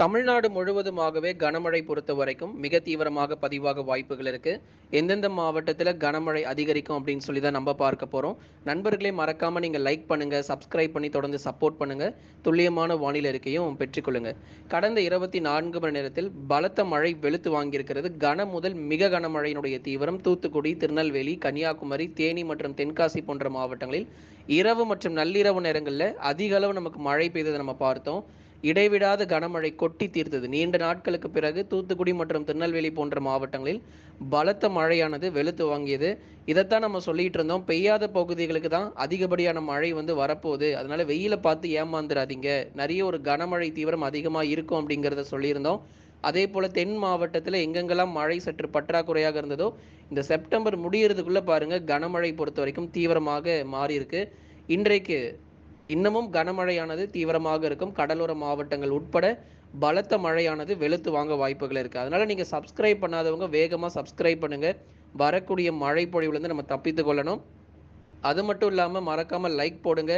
தமிழ்நாடு முழுவதுமாகவே கனமழை பொறுத்த வரைக்கும் மிக தீவிரமாக பதிவாக வாய்ப்புகள் இருக்கு. எந்தெந்த மாவட்டத்தில் கனமழை அதிகரிக்கும் அப்படின்னு சொல்லி தான் நம்ம பார்க்க போறோம். நண்பர்களே மறக்காம நீங்க லைக் பண்ணுங்க சப்ஸ்கிரைப் பண்ணி தொடர்ந்து சப்போர்ட் பண்ணுங்க. துல்லியமான வானிலை அறிக்கையும் பெற்றுக்கொள்ளுங்க கடந்த இருபத்தி நான்கு மணி நேரத்தில் பலத்த மழை வெளுத்து வாங்கியிருக்கிறது. கன முதல் மிக கனமழையினுடைய தீவிரம் தூத்துக்குடி திருநெல்வேலி கன்னியாகுமரி தேனி மற்றும் தென்காசி போன்ற மாவட்டங்களில் இரவு மற்றும் நள்ளிரவு நேரங்களில் அதிக அளவு நமக்கு மழை பெய்ததை நம்ம பார்த்தோம். இடைவிடாத கனமழை கொட்டி தீர்த்தது. நீண்ட நாட்களுக்கு பிறகு தூத்துக்குடி மற்றும் திருநெல்வேலி போன்ற மாவட்டங்களில் பலத்த மழையானது வெளுத்து வாங்கியது. இதைத்தான் நம்ம சொல்லிட்டு இருந்தோம். பெய்யாத பகுதிகளுக்கு தான் அதிகப்படியான மழை வந்து வரப்போகுது. அதனால வெயிலை பார்த்து ஏமாந்துடாதீங்க நிறைய ஒரு கனமழை தீவிரம் அதிகமாக இருக்கும் அப்படிங்கிறத சொல்லியிருந்தோம். அதே போல தென் மாவட்டத்தில் எங்கெங்கெல்லாம் மழை சற்று பற்றாக்குறையாக இருந்ததோ இந்த செப்டம்பர் முடியறதுக்குள்ள பாருங்க கனமழை பொறுத்த வரைக்கும் தீவிரமாக மாறியிருக்கு. இன்றைக்கு இன்னமும் கனமழையானது தீவிரமாக இருக்கும். கடலோர மாவட்டங்கள் உட்பட பலத்த மழையானது வெளுத்து வாங்க வாய்ப்புகள் இருக்குது அதனால் நீங்கள் சப்ஸ்கிரைப் பண்ணாதவங்க வேகமாக சப்ஸ்கிரைப் பண்ணுங்கள் வரக்கூடிய மழை பொழிவுலேருந்து நம்ம தப்பித்து கொள்ளணும். அது மட்டும் இல்லாமல் மறக்காமல் லைக் போடுங்க.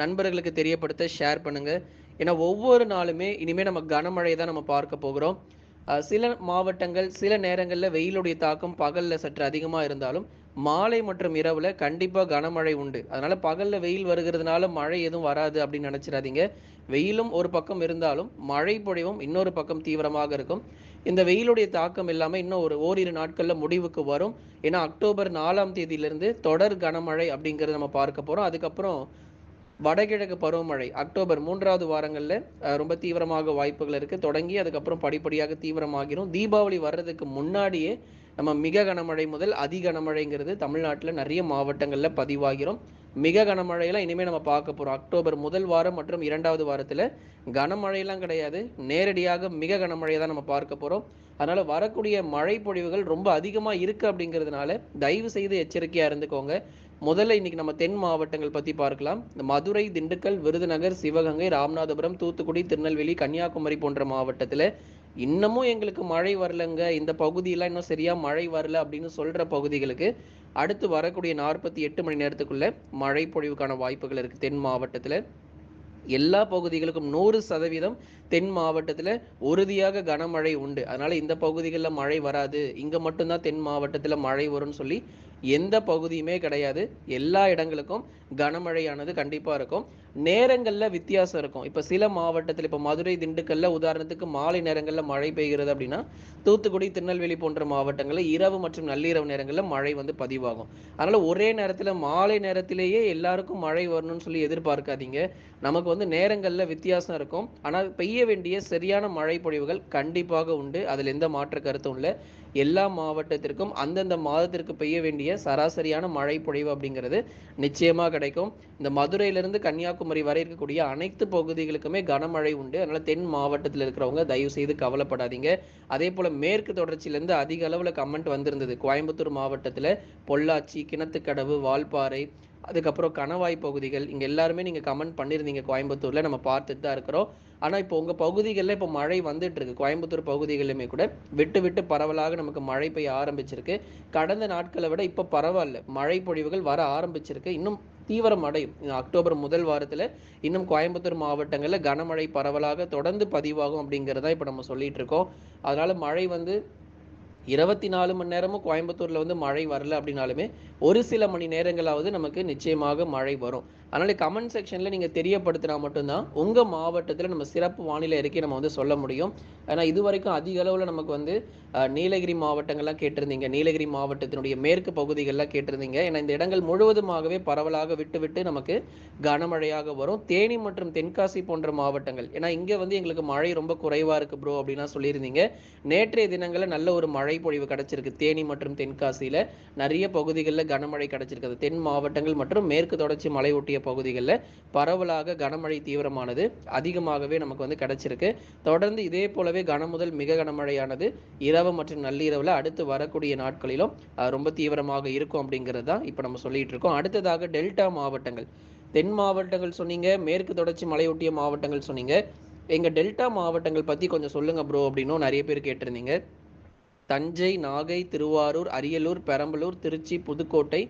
நண்பர்களுக்கு தெரியப்படுத்த ஷேர் பண்ணுங்கள் ஏன்னா ஒவ்வொரு நாளுமே இனிமேல் நம்ம கனமழையை தான் நம்ம பார்க்க போகிறோம். சில மாவட்டங்கள் சில நேரங்களில் வெயிலுடைய தாக்கம் பகலில் சற்று அதிகமாக இருந்தாலும் மாலை மற்றும் இரவில் கண்டிப்பாக கனமழை உண்டு. அதனால் பகலில் வெயில் வருகிறதுனால மழை எதுவும் வராது அப்படின்னு நினச்சிடாதீங்க. வெயிலும் ஒரு பக்கம் இருந்தாலும் மழை பொழிவும் இன்னொரு பக்கம் தீவிரமாக இருக்கும். இந்த வெயிலுடைய தாக்கம் இல்லாமல் இன்னும் ஒரு ஓரிரு நாட்களில் முடிவுக்கு வரும். ஏன்னா அக்டோபர் நாலாம் தேதியிலிருந்து தொடர் கனமழை அப்படிங்கிறத நம்ம பார்க்க போகிறோம் அதுக்கப்புறம் வடகிழக்கு பருவமழை அக்டோபர் மூன்றாவது வாரங்களில் ரொம்ப தீவிரமாக வாய்ப்புகள் இருக்குது தொடங்கி அதுக்கப்புறம் படிப்படியாக தீவிரமாகிடும் தீபாவளி வர்றதுக்கு முன்னாடியே நம்ம மிக கனமழை முதல் அதி கனமழைங்கிறது தமிழ்நாட்டில் நிறைய மாவட்டங்களில் பதிவாகிறோம். மிக கனமழையெல்லாம் இனிமேல் நம்ம பார்க்க போகிறோம் அக்டோபர் முதல் வாரம் மற்றும் இரண்டாவது வாரத்தில் கனமழையெல்லாம் கிடையாது. நேரடியாக மிக கனமழையை தான் நம்ம பார்க்க போகிறோம் அதனால் வரக்கூடிய மழை பொழிவுகள் ரொம்ப அதிகமாக இருக்குது அப்படிங்கிறதுனால தயவு செய்து எச்சரிக்கையாக இருந்துக்கோங்க. முதல்ல இன்னைக்கு நம்ம தென் மாவட்டங்கள் பற்றி பார்க்கலாம். இந்த மதுரை திண்டுக்கல் விருதுநகர் சிவகங்கை ராமநாதபுரம் தூத்துக்குடி திருநெல்வேலி கன்னியாகுமரி போன்ற மாவட்டத்தில் இன்னமும் எங்களுக்கு மழை வரலங்க. இந்த பகுதியெல்லாம் இன்னும் சரியா மழை வரல அப்படின்னு சொல்ற பகுதிகளுக்கு அடுத்து வரக்கூடிய நாற்பத்தி எட்டு மணி நேரத்துக்குள்ள மழை பொழிவுக்கான வாய்ப்புகள் இருக்கு. தென் மாவட்டத்தில் எல்லா பகுதிகளுக்கும் நூறு சதவீதம் தென் மாவட்டத்தில் உறுதியாக கனமழை உண்டு. அதனால இந்த பகுதிகளில் மழை வராது. இங்கே மட்டும்தான் தென் மாவட்டத்தில் மழை வரும்னு சொல்லி எந்த பகுதியுமே கிடையாது. எல்லா இடங்களுக்கும் கனமழையானது கண்டிப்பாக இருக்கும். நேரங்களில் வித்தியாசம் இருக்கும். இப்போ சில மாவட்டத்தில் இப்போ மதுரை திண்டுக்கல்ல உதாரணத்துக்கு மாலை நேரங்களில் மழை பெய்கிறது அப்படின்னா தூத்துக்குடி திருநெல்வேலி போன்ற மாவட்டங்களில் இரவு மற்றும் நள்ளிரவு நேரங்களில் மழை வந்து பதிவாகும். அதனால் ஒரே நேரத்தில் மாலை நேரத்திலேயே எல்லாருக்கும் மழை வரணும்னு சொல்லி எதிர்பார்க்காதீங்க. நமக்கு வந்து நேரங்களில் வித்தியாசம் இருக்கும். ஆனால் பெய்ய வேண்டிய சரியான மழை பொழிவுகள் கண்டிப்பாக உண்டு. அதில் எந்த மாற்று கருத்தும் இல்லை. எல்லா மாவட்டத்திற்கும் அந்தந்த மாதத்திற்கு பெய்ய வேண்டிய சராசரியான மழை பொழிவு அப்படிங்கிறது நிச்சயமாக கிடைக்கும். இந்த மதுரையிலிருந்து கன்னியாகுமரி வரை இருக்கக்கூடிய அனைத்து பகுதிகளுக்குமே கனமழை உண்டு. அதனால தென் மாவட்டத்தில் இருக்கிறவங்க தயவு செய்து கவலைப்படாதீங்க. அதே போல மேற்கு தொடர்ச்சியிலேருந்து அதிக அளவில் கமெண்ட் வந்திருந்தது. கோயம்புத்தூர் மாவட்டத்தில் பொள்ளாச்சி கிணத்துக்கடவு வால்பாறை அதுக்கப்புறம் கணவாய் பகுதிகள் இங்கே எல்லாருமே நீங்கள் கமெண்ட் பண்ணியிருந்தீங்க கோயம்புத்தூரில் நம்ம பார்த்துட்டு தான் இருக்கிறோம். ஆனால் இப்போ உங்கள் பகுதிகளில் இப்போ மழை வந்துட்டு இருக்கு. கோயம்புத்தூர் பகுதிகளிலுமே கூட விட்டு விட்டு பரவலாக நமக்கு மழை பெய்ய ஆரம்பிச்சிருக்கு. கடந்த நாட்களை விட இப்போ பரவாயில்ல. மழை பொழிவுகள் வர ஆரம்பிச்சிருக்கு. இன்னும் தீவிரம் அடையும். அக்டோபர் முதல் வாரத்தில் இன்னும் கோயம்புத்தூர் மாவட்டங்களில் கனமழை பரவலாக தொடர்ந்து பதிவாகும் அப்படிங்கிறதா இப்போ நம்ம சொல்லிட்டு இருக்கோம். அதனால மழை வந்து இருபத்தி நாலு மணி நேரமும் கோயம்புத்தூரில் வந்து மழை வரல அப்படின்னாலுமே ஒரு சில மணி நேரங்களாவது நமக்கு நிச்சயமாக மழை வரும். அதனால கமெண்ட் செக்ஷன்ல நீங்க தெரியப்படுத்தினா மட்டும்தான் உங்க மாவட்டத்தில் நம்ம சிறப்பு வானிலை அறிக்கை நம்ம வந்து சொல்ல முடியும். ஏன்னா இது வரைக்கும் அதிக அளவில் நமக்கு வந்து நீலகிரி மாவட்டங்கள்லாம் கேட்டிருந்தீங்க. நீலகிரி மாவட்டத்தினுடைய மேற்கு பகுதிகள்லாம் கேட்டிருந்தீங்க. ஏன்னா இந்த இடங்கள் முழுவதுமாகவே பரவலாக விட்டு விட்டு நமக்கு கனமழையாக வரும். தேனி மற்றும் தென்காசி போன்ற மாவட்டங்கள். ஏன்னா இங்க வந்து எங்களுக்கு மழை ரொம்ப குறைவா இருக்கு ப்ரோ அப்படின்னா சொல்லியிருந்தீங்க. நேற்றைய தினங்களில் நல்ல ஒரு மழை பொழிவு கிடைச்சிருக்கு. தேனி மற்றும் தென்காசியில. நிறைய பகுதிகளில் கனமழை கிடைச்சிருக்கிறது. தென் மாவட்டங்கள் மற்றும் மேற்கு தொடர்ச்சி மலை ஒட்டிய பகுதிகளில் பரவலாக கனமழை தீவிரமானது அதிகமாகவே நமக்கு வந்து கிடைச்சிருக்கு. தொடர்ந்து இதே போலவே கன முதல் மிக கனமழையானது இரவு மற்றும் நள்ளிரவில் அடுத்து வரக்கூடிய நாட்களிலும் ரொம்ப தீவிரமாக இருக்கும் அப்படிங்கிறது தான் இப்போ நம்ம சொல்லிட்டு இருக்கோம். அடுத்ததாக டெல்டா மாவட்டங்கள். தென் மாவட்டங்கள் சொன்னீங்க மேற்கு தொடர்ச்சி மலையொட்டிய மாவட்டங்கள் சொன்னீங்க. எங்கள் டெல்டா மாவட்டங்கள் பற்றி கொஞ்சம் சொல்லுங்கள் ப்ரோ அப்படின்னும் நிறைய பேர் கேட்டிருந்தீங்க. தஞ்சை நாகை திருவாரூர் அரியலூர் பெரம்பலூர் திருச்சி புதுக்கோட்டை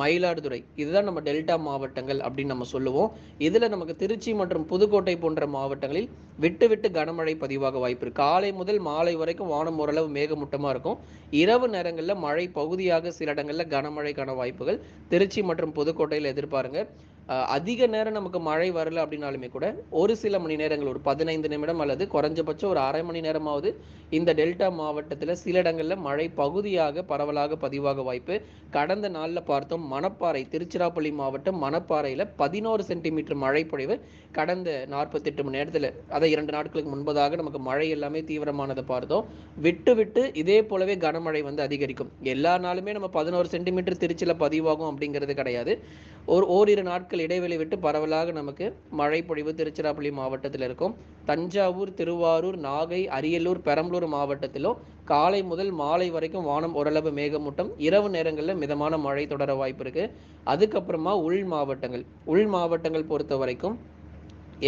மயிலாடுதுறை. இதுதான் நம்ம டெல்டா மாவட்டங்கள் அப்படின்னு நம்ம சொல்லுவோம். இதில் நமக்கு திருச்சி மற்றும் புதுக்கோட்டை போன்ற மாவட்டங்களில் விட்டு விட்டு கனமழை பதிவாக வாய்ப்பு இருக்குது காலை முதல் மாலை வரைக்கும் வானம் ஓரளவு மேகமூட்டமாக இருக்கும். இரவு நேரங்களில் மழை பகுதியாக சில இடங்களில் கனமழைக்கான வாய்ப்புகள். திருச்சி மற்றும் புதுக்கோட்டையில் எதிர்பாருங்க. அதிக நேரம் நமக்கு மழை வரல அப்படின்னாலுமே கூட ஒரு சில மணி நேரங்கள் ஒரு பதினைந்து நிமிடம் அல்லது குறைஞ்சபட்சம் ஒரு அரை மணி நேரமாவது இந்த டெல்டா மாவட்டத்தில் சில இடங்களில் மழை பகுதியாக பரவலாக பதிவாக வாய்ப்பு. கடந்த நாளில் பார்த்தோம் மணப்பாறை திருச்சிராப்பள்ளி மாவட்டம் மணப்பாறையில் பதினோரு சென்டிமீட்டர் மழை பொழிவு கடந்த நாற்பத்தெட்டு மணி நேரத்தில் அதை இரண்டு நாட்களுக்கு முன்பதாக நமக்கு மழை எல்லாமே தீவிரமானதை பார்த்தோம். விட்டு விட்டு இதே போலவே கனமழை வந்து அதிகரிக்கும். எல்லா நாளுமே நம்ம பதினோரு சென்டிமீட்டர் திருச்சியில் பதிவாகும் அப்படிங்கிறது கிடையாது. ஒரு ஓரிரு நாட்கள் இடைவெளி விட்டு பரவலாக நமக்கு மழை பொழிவு திருச்சிராப்பள்ளி மாவட்டத்தில் இருக்கும். தஞ்சாவூர் திருவாரூர் நாகை அரியலூர் பெரம்பலூர் மாவட்டத்திலும் காலை முதல் மாலை வரைக்கும் வானம் ஓரளவு மேகமூட்டம். இரவு நேரங்களில் மிதமான மழை தொடர வாய்ப்பு இருக்கு. அதுக்கப்புறமா உள் மாவட்டங்கள். உள் மாவட்டங்கள் பொறுத்த வரைக்கும்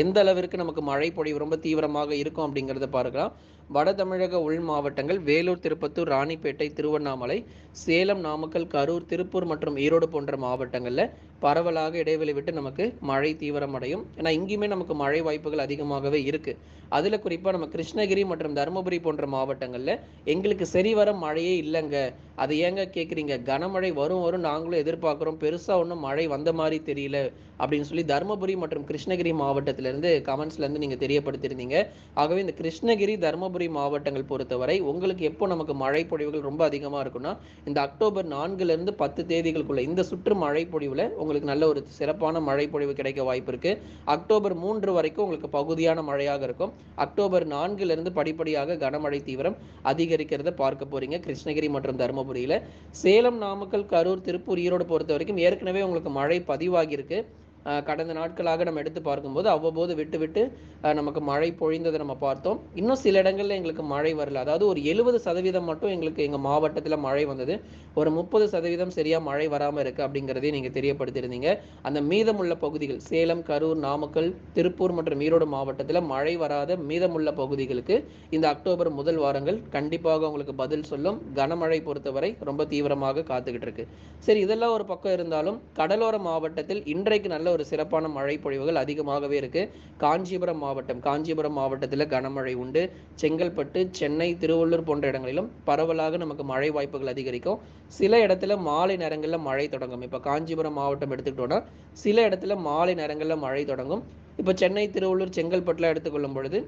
எந்த அளவிற்கு நமக்கு மழை பொழிவு ரொம்ப தீவிரமாக இருக்கும் அப்படிங்கிறத பார்க்கலாம். வட தமிழக உள் மாவட்டங்கள் வேலூர் திருப்பத்தூர் ராணிப்பேட்டை திருவண்ணாமலை சேலம் நாமக்கல் கரூர் திருப்பூர் மற்றும் ஈரோடு போன்ற மாவட்டங்களில் பரவலாக இடைவெளி விட்டு நமக்கு மழை தீவிரமடையும் ஏன்னா இங்கேயுமே நமக்கு மழை வாய்ப்புகள் அதிகமாகவே இருக்குது அதில் குறிப்பாக நம்ம கிருஷ்ணகிரி மற்றும் தருமபுரி போன்ற மாவட்டங்களில் எங்களுக்கு சரிவர மழையே இல்லைங்க. அது ஏங்க கேட்குறீங்க கனமழை வரும் வரும் நாங்களும் எதிர்பார்க்குறோம். பெருசாக ஒன்றும் மழை வந்த மாதிரி தெரியல அப்படின்னு சொல்லி தருமபுரி மற்றும் கிருஷ்ணகிரி மாவட்டத்திலேருந்து கமெண்ட்ஸ்லேருந்து நீங்கள் தெரியப்படுத்தியிருந்தீங்க. ஆகவே இந்த கிருஷ்ணகிரி தருமபுரி மாவட்டங்கள் பொறுத்தவரை உங்களுக்கு எப்போ நமக்கு மழை பொழிவுகள் ரொம்ப அதிகமாக இருக்குன்னா இந்த அக்டோபர் நான்குலேருந்து பத்து தேதிகளுக்குள்ள இந்த சுற்று மழை பொழிவில் உங்களுக்கு நல்ல ஒரு சிறப்பான மழை பொழிவு கிடைக்க வாய்ப்பு இருக்கு. அக்டோபர் மூன்று வரைக்கும் உங்களுக்கு பகுதியான மழையாக இருக்கும். அக்டோபர் நான்கிலிருந்து படிப்படியாக கனமழை தீவிரம் அதிகரிக்கிறத பார்க்க போறீங்க. கிருஷ்ணகிரி மற்றும் தருமபுரியில. சேலம் நாமக்கல் கரூர் திருப்பூர் ஈரோடு பொறுத்த வரைக்கும் ஏற்கனவே உங்களுக்கு மழை பதிவாகியிருக்கு கடந்த நாட்களாக நம்ம எடுத்து பார்க்கும்போது அவ்வப்போது விட்டு விட்டு நமக்கு மழை பொழிந்ததை நம்ம பார்த்தோம். இன்னும் சில இடங்களில் எங்களுக்கு மழை வரல. அதாவது ஒரு எழுபது சதவீதம் மட்டும் எங்களுக்கு எங்கள் மாவட்டத்தில் மழை வந்தது. ஒரு முப்பது சதவீதம் சரியாக மழை வராமல் இருக்குது அப்படிங்கிறதையும் நீங்கள் தெரியப்படுத்தியிருந்தீங்க. அந்த மீதமுள்ள பகுதிகள் சேலம் கரூர் நாமக்கல் திருப்பூர் மற்றும் ஈரோடு மாவட்டத்தில் மழை வராத மீதமுள்ள பகுதிகளுக்கு இந்த அக்டோபர் முதல் வாரங்கள் கண்டிப்பாக உங்களுக்கு பதில் சொல்லும். கனமழை பொறுத்தவரை ரொம்ப தீவிரமாக காத்துக்கிட்டு இருக்கு. சரி இதெல்லாம் ஒரு பக்கம் இருந்தாலும் கடலோர மாவட்டத்தில் இன்றைக்கு நல்ல ஒரு சிறப்பான மழை பொழிவுகள் அதிகமாகவே இருக்கு. காஞ்சிபுரம் மாவட்டம் காஞ்சிபுரம் மாவட்டத்தில் கனமழை உண்டு. செங்கல்பட்டு சென்னை திருவள்ளூர் போன்ற இடங்களிலும் பரவலாக நமக்கு மழை வாய்ப்புகள் அதிகரிக்கும். சில இடத்துல மாலை நேரங்களில் மழை தொடங்கும். இப்போ காஞ்சிபுரம் மாவட்டம் எடுத்துக்கிட்டோம்னா சில இடத்துல மாலை நேரங்களில் மழை தொடங்கும். இப்போ சென்னை திருவள்ளூர் செங்கல்பட்டுலாம் எடுத்துக்கொள்ளும் பொழுது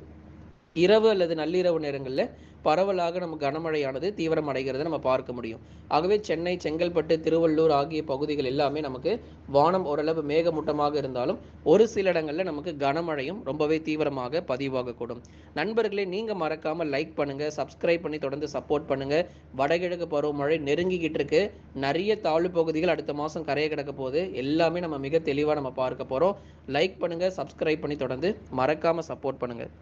இரவு அல்லது நள்ளிரவு நேரங்களில் பரவலாக நம்ம கனமழையானது தீவிரமடைகிறத நம்ம பார்க்க முடியும். ஆகவே சென்னை செங்கல்பட்டு திருவள்ளூர் ஆகிய பகுதிகள் எல்லாமே நமக்கு வானம் ஓரளவு மேகமூட்டமாக இருந்தாலும் ஒரு சில இடங்களில் நமக்கு கனமழையும் ரொம்பவே தீவிரமாக பதிவாகக்கூடும். நண்பர்களே நீங்கள் மறக்காமல் லைக் பண்ணுங்கள் சப்ஸ்கிரைப் பண்ணி தொடர்ந்து சப்போர்ட் பண்ணுங்கள் வடகிழக்கு பருவமழை நெருங்கிக்கிட்டு இருக்கு. நிறைய தாழ்வு பகுதிகள் அடுத்த மாதம் கரையை கிடக்க போகுது. எல்லாமே நம்ம மிக தெளிவாக நம்ம பார்க்க போகிறோம் லைக் பண்ணுங்கள் சப்ஸ்கிரைப் பண்ணி தொடர்ந்து மறக்காமல் சப்போர்ட் பண்ணுங்கள்